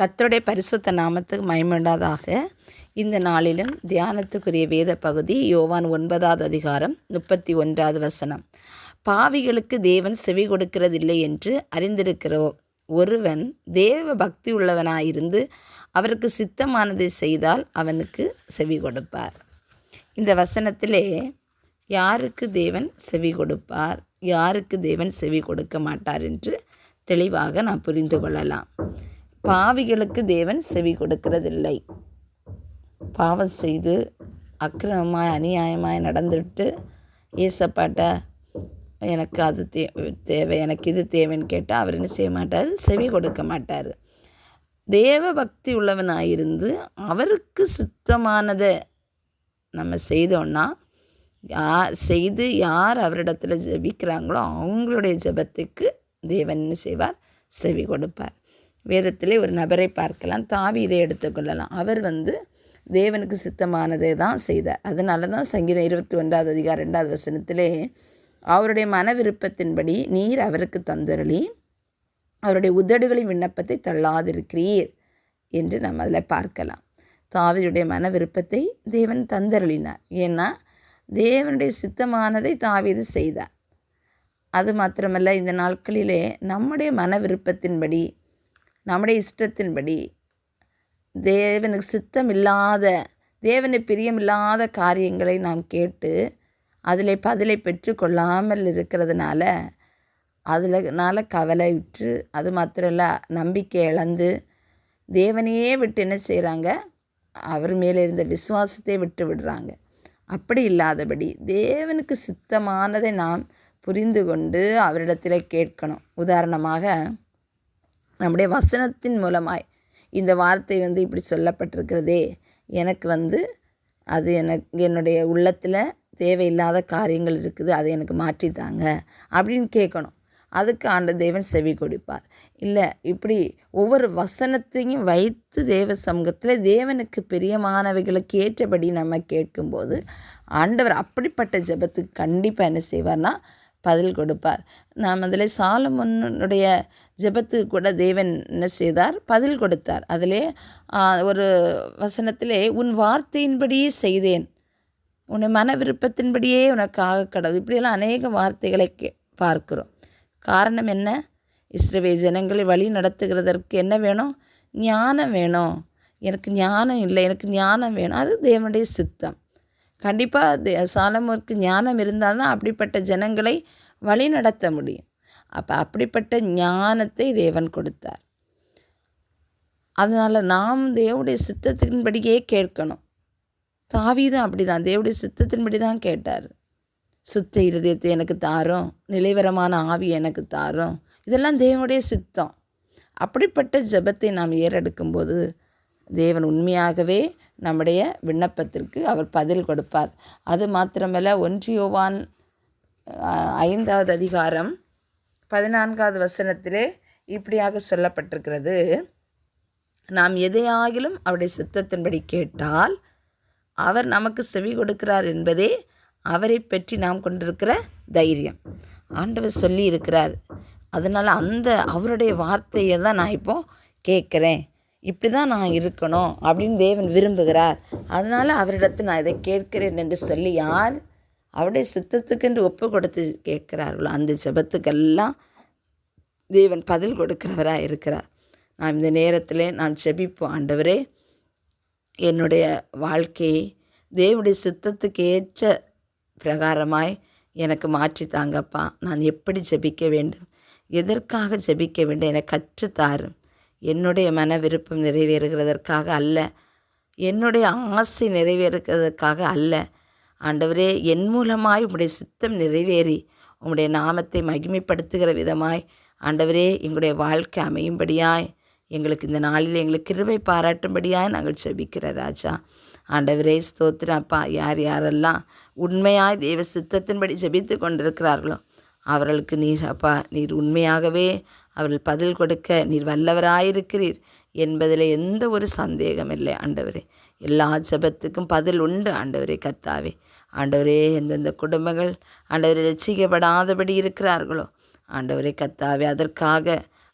கத்தருடைய பரிசுத்த நாமத்துக்கு மயமண்டாதாக இந்த நாளிலும் தியானத்துக்குரிய வேத பகுதி யோவான் ஒன்பதாவது அதிகாரம் முப்பத்தி ஒன்றாவது வசனம். பாவிகளுக்கு தேவன் செவி கொடுக்கிறதில்லை என்று அறிந்திருக்கிறோ? ஒருவன் தேவ பக்தி உள்ளவனாயிருந்து அவருக்கு சித்தமானதை செய்தால் அவனுக்கு செவி கொடுப்பார். இந்த வசனத்திலே யாருக்கு தேவன் செவி கொடுப்பார்? யாருக்கு தேவன் செவி கொடுக்க மாட்டார் என்று தெளிவாக நாம் புரிந்து கொள்ளலாம். பாவிகளுக்கு தேவன் செவி கொடுக்கிறதில்லை. பாவம் செய்து அக்கிரமமாய் அநியாயமாய் நடந்துட்டு ஏசப்பாட்ட எனக்கு அது தே தேவை எனக்கு இது தேவைன்னு கேட்டால் அவர் என்ன செய்ய மாட்டார்? செவி கொடுக்க மாட்டார். தேவ பக்தி உள்ளவனாயிருந்து அவருக்கு சுத்தமானதை நம்ம செய்தோன்னா யா செய்து யார் அவரிடத்துல ஜெபிக்கிறாங்களோ அவங்களுடைய ஜெபத்துக்கு தேவன் என்ன செய்வார்? செவி கொடுப்பார். வேதத்திலே ஒரு நபரை பார்க்கலாம் தாவி இதை எடுத்துக்கொள்ளலாம் அவர் வந்து தேவனுக்கு சித்தமானதை தான் செய்தார். அதனால தான் சங்கீதம் இருபத்தி ஒன்றாவது அதிகாரம் ரெண்டாவது வசனத்திலே அவருடைய மன விருப்பத்தின்படி நீர் அவருக்கு தந்தருளி அவருடைய உதடுகளின் விண்ணப்பத்தை தள்ளாதிருக்கிறீர் என்று நம்ம அதில் பார்க்கலாம். தாவியுடைய மன விருப்பத்தை தேவன் தந்தருளினார். ஏன்னா தேவனுடைய சித்தமானதை தாவிது செய்தார். அது மாத்திரமல்ல இந்த நாட்களிலே நம்முடைய மன விருப்பத்தின்படி நம்முடைய இஷ்டத்தின்படி தேவனுக்கு சித்தம் இல்லாத தேவனை பிரியமில்லாத காரியங்களை நாம் கேட்டு அதில் பதிலை பெற்றுக்கொள்ளாமல் இருக்கிறதுனால அதில்னால கவலையுற்று அது மாத்திரம் இல்லை நம்பிக்கை இழந்து தேவனையே விட்டு என்ன செய்கிறாங்க அவர் மேலே இருந்த விசுவாசத்தை விட்டு விடுறாங்க. அப்படி இல்லாதபடி தேவனுக்கு சித்தமானதை நாம் புரிந்து கொண்டு அவரிடத்தில் கேட்கணும். உதாரணமாக நம்முடைய வசனத்தின் மூலமாய் இந்த வார்த்தை வந்து இப்படி சொல்லப்பட்டிருக்கிறதே. எனக்கு வந்து அது எனக்கு என்னுடைய உள்ளத்தில் தேவையில்லாத காரியங்கள் இருக்குது அதை எனக்கு மாற்றித்தாங்க அப்படின்னு கேட்கணும். அதுக்கு ஆண்டு தேவன் செவி கொடுப்பார். இல்லை இப்படி ஒவ்வொரு வசனத்தையும் வைத்து தேவ சமூகத்தில் தேவனுக்கு பிரியமானவைகளுக்கு ஏற்றபடி நம்ம கேட்கும்போது ஆண்டவர் அப்படிப்பட்ட ஜெபத்துக்கு கண்டிப்பாக என்ன செய்வார்னா பதில் கொடுப்பார். நாம் அதில் சாலமனுடைய ஜெபத்துக்கு கூட தேவன் என்ன செய்தார்? பதில் கொடுத்தார். அதிலே ஒரு வசனத்திலே உன் வார்த்தையின்படியே செய்தேன். உன்னை மன விருப்பத்தின்படியே உனக்காக கடவுள். இப்படியெல்லாம் அநேக வார்த்தைகளை கே பார்க்கிறோம். காரணம் என்ன? இஸ்ரவே ஜனங்களை வழி நடத்துகிறதற்கு என்ன வேணும்? ஞானம் வேணும். எனக்கு ஞானம் இல்லை. எனக்கு ஞானம் வேணும். அது தேவனுடைய சித்தம். கண்டிப்பாக தே சாலமோருக்கு ஞானம் இருந்தால் தான் அப்படிப்பட்ட ஜனங்களை வழி நடத்த முடியும். அப்போ அப்படிப்பட்ட ஞானத்தை தேவன் கொடுத்தார். அதனால் நாம் தேவடைய சித்தத்தின்படியே கேட்கணும். தாவீதும் அப்படி தான் தேவடைய சித்தத்தின்படி தான் கேட்டார். சுத்த இருதயத்தை எனக்கு தாரும் நிலைவரமான ஆவி எனக்கு தாரும். இதெல்லாம் தேவனுடைய சித்தம். அப்படிப்பட்ட ஜபத்தை நாம் ஏறெடுக்கும்போது தேவன் உண்மையாகவே நம்முடைய விண்ணப்பத்திற்கு அவர் பதில் கொடுப்பார். அது மாத்திரமல்ல ஒன்றியோவான் ஐந்தாவது அதிகாரம் பதினான்காவது வசனத்திலே இப்படியாக சொல்லப்பட்டிருக்கிறது. நாம் எதையாகிலும் அவருடைய சித்தத்தின்படி கேட்டால் அவர் நமக்கு செவி கொடுக்கிறார் என்பதே அவரை பற்றி நாம் கொண்டிருக்கிற தைரியம். ஆண்டவர் சொல்லி இருக்கிறார் அதனால் அந்த அவருடைய வார்த்தையை தான் நான் இப்போது கேட்குறேன். இப்படி தான் நான் இருக்கணும் அப்படின்னு தேவன் விரும்புகிறார். அதனால் அவரிடத்தில் நான் இதை கேட்கிறேன் என்று சொல்லி யார் அவருடைய சித்தத்துக்கென்று ஒப்பு கொடுத்து கேட்கிறார்களோ அந்த ஜபத்துக்கெல்லாம் தேவன் பதில் கொடுக்கிறவராக இருக்கிறார். நான் இந்த நேரத்தில் நான் செபிப்போம் ஆண்டவரே என்னுடைய வாழ்க்கையை தேவனுடைய சித்தத்துக்கு ஏற்ற பிரகாரமாய் எனக்கு மாற்றி தாங்கப்பா. நான் எப்படி ஜெபிக்க வேண்டும்? எதற்காக ஜெபிக்க வேண்டும்? என கற்றுத்தாரும். என்னுடைய மன விருப்பம் நிறைவேறுகிறதற்காக அல்ல. என்னுடைய ஆசை நிறைவேறுகிறதற்காக அல்ல. ஆண்டவரே என் மூலமாய் உம்முடைய சித்தம் நிறைவேறி உம்முடைய நாமத்தை மகிமைப்படுத்துகிற விதமாய் ஆண்டவரே எங்களுடைய வாழ்க்கை அமையும்படியாய் எங்களுக்கு இந்த நாளில் எங்களுக்கு கிருபை பாராட்டும்படியாய் நாங்கள் செபிக்கிற ராஜா. ஆண்டவரே ஸ்தோத்திரம் அப்பா. யார் யாரெல்லாம் உண்மையாய் தேவ சித்தத்தின்படி ஜெபித்து கொண்டிருக்கிறார்களோ அவர்களுக்கு நீர் அப்பா நீர் உண்மையாகவே அவர்கள் பதில் கொடுக்க நீர் வல்லவராயிருக்கிறீர் என்பதில் எந்த ஒரு சந்தேகம் இல்லை ஆண்டவரே. எல்லா ஜபத்துக்கும் பதில் உண்டு ஆண்டவரே கத்தாவே ஆண்டவரே எந்தெந்த குடும்பங்கள் ஆண்டவரை ரசிக்கப்படாதபடி இருக்கிறார்களோ ஆண்டவரே கத்தாவே அதற்காக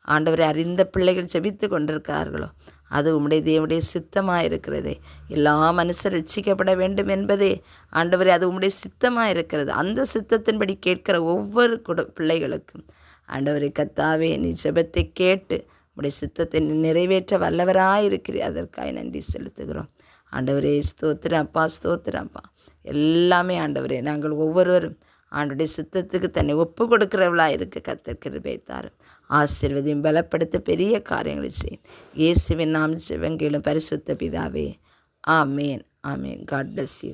ஆண்டவரை அறிந்த பிள்ளைகள் செபித்து கொண்டிருக்கிறார்களோ அது உம்முடைய தேவனுடைய சித்தமாக இருக்கிறதே எல்லா மனுஷர் ரட்சிக்கப்பட வேண்டும் என்பதே. ஆண்டவரே அது உம்முடைய சித்தமாக இருக்கிறது அந்த சித்தத்தின்படி கேட்கிற ஒவ்வொரு குட பிள்ளைகளுக்கும். ஆண்டவரை கத்தாவே நீ ஜெபத்தை கேட்டு உம்முடைய சித்தத்தை நிறைவேற்ற வல்லவராக இருக்கிறே அதற்காக நன்றி செலுத்துகிறோம். ஆண்டவரே ஸ்தோத்திரம் அப்பா ஸ்தோத்திரம் அப்பா. எல்லாமே ஆண்டவரே நாங்கள் ஒவ்வொருவரும் ஆண்டுடைய சித்தத்துக்கு தன்னை ஒப்பு கொடுக்கிறவளாக இருக்க கத்தர் கிருபை தாரும் பலப்படுத்த பெரிய காரியங்களை செய்யும். இயேசுவின் நாம் சிவங்கிலும் பரிசுத்த பிதாவே. ஆமேன். ஆமேன். God bless you